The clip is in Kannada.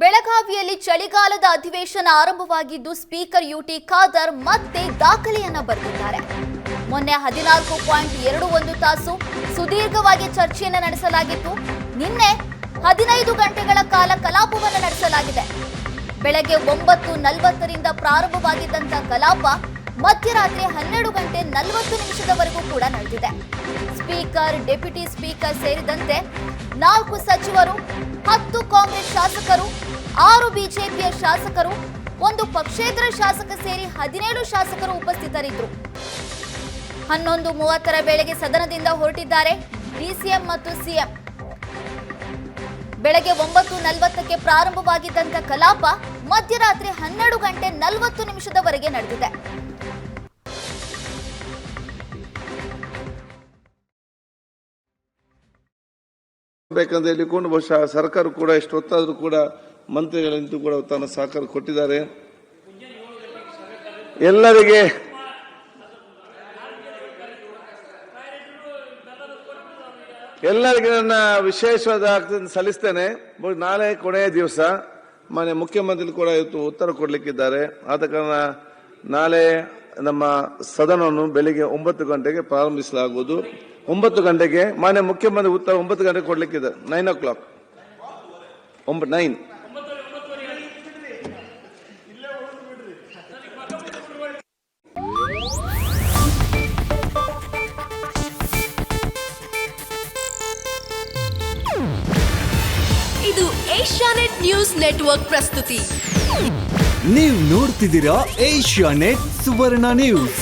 ಬೆಳಗಾವಿಯಲ್ಲಿ ಚಳಿಗಾಲದ ಅಧಿವೇಶನ ಆರಂಭವಾಗಿದ್ದು ಸ್ಪೀಕರ್ ಯುಟಿ ಖಾದರ್ ಮತ್ತೆ ದಾಖಲೆಯನ್ನ ಬರೆದಿದ್ದಾರೆ. ಮೊನ್ನೆ ಹದಿನಾಲ್ಕು ಪಾಯಿಂಟ್ ಎರಡು ಒಂದು ತಾಸು ಸುದೀರ್ಘವಾಗಿ ಚರ್ಚೆಯನ್ನು ನಡೆಸಲಾಗಿತ್ತು. ನಿನ್ನೆ ಹದಿನೈದು ಗಂಟೆಗಳ ಕಾಲ ಕಲಾಪವನ್ನು ನಡೆಸಲಾಗಿದೆ. ಬೆಳಗ್ಗೆ ಒಂಬತ್ತು ನಲವತ್ತರಿಂದ ಪ್ರಾರಂಭವಾಗಿದ್ದಂಥ ಕಲಾಪ ಮಧ್ಯರಾತ್ರಿ ಹನ್ನೆರಡು ಗಂಟೆ ನಲವತ್ತು ನಿಮಿಷದವರೆಗೂ ಕೂಡ ನಡೆದಿದೆ. ಸ್ಪೀಕರ್, ಡೆಪ್ಯೂಟಿ ಸ್ಪೀಕರ್ ಸೇರಿದಂತೆ ನಾಲ್ಕು ಸಚಿವರು, ಹತ್ತು ಕಾಂಗ್ರೆಸ್ ಶಾಸಕರು, ಆರು ಬಿಜೆಪಿಯ ಶಾಸಕರು, ಒಂದು ಪಕ್ಷೇತರ ಶಾಸಕ ಸೇರಿ ಹದಿನೇಳು ಶಾಸಕರು ಉಪಸ್ಥಿತರಿದ್ದರು. ಹನ್ನೊಂದು ಮೂವತ್ತರ ವೇಳೆಗೆ ಸದನದಿಂದ ಹೊರಟಿದ್ದಾರೆ ಡಿಸಿಎಂ ಮತ್ತು ಸಿಎಂ ಬೆಳಗ್ಗೆ ಒಂಬತ್ತು ನಲವತ್ತಕ್ಕೆ ಪ್ರಾರಂಭವಾಗಿದ್ದಂಥ ಕಲಾಪ ಮಧ್ಯರಾತ್ರಿ ಹನ್ನೆರಡು ಗಂಟೆ ನಲವತ್ತು ನಿಮಿಷದವರೆಗೆ ನಡೆದಿದೆ. ಬೇಕಂತ ಹೇಳಿಕೊಂಡು ಬಹುಶಃ ಸರ್ಕಾರ ಕೂಡ ಎಷ್ಟು ಹೊತ್ತಾದರೂ ಕೂಡ ಮಂತ್ರಿಗಳಂತೂ ಕೂಡ ತನ್ನ ಸಹಕಾರ ಕೊಟ್ಟಿದ್ದಾರೆ. ಎಲ್ಲರಿಗೆ ಎಲ್ಲರಿಗೆ ನನ್ನ ವಿಶೇಷವಾದ ಸಲ್ಲಿಸ್ತೇನೆ. ನಾಳೆ ಕೊನೆಯ ದಿವಸ ಮಾನ್ಯ ಮುಖ್ಯಮಂತ್ರಿ ಕೂಡ ಇವತ್ತು ಉತ್ತರ ಕೊಡಲಿಕ್ಕಿದ್ದಾರೆ. ಆದ ಕಾರಣ ನಾಳೆ ನಮ್ಮ ಸದನವನ್ನು ಬೆಳಿಗ್ಗೆ ಒಂಬತ್ತು ಗಂಟೆಗೆ ಪ್ರಾರಂಭಿಸಲಾಗುವುದು. ಒಂಬತ್ತು ಗಂಟೆಗೆ ಮಾನ್ಯ ಮುಖ್ಯಮಂತ್ರಿ ಉತ್ತರ ಒಂಬತ್ತು ಗಂಟೆಗೆ ಕೊಡ್ಲಿಕ್ಕಿದೆ. ನೈನ್ ಓ ಕ್ಲಾಕ್ ಒಂಬತ್ತು ನೈನ್ ಇದು ಏಷ್ಯಾನೆಟ್ ನ್ಯೂಸ್ ನೆಟ್ವರ್ಕ್ ಪ್ರಸ್ತುತಿ. ನೀವು ನೋಡ್ತಿದ್ದೀರಾ ಏಷ್ಯಾ ನೆಟ್ ಸುವರ್ಣ ನ್ಯೂಸ್.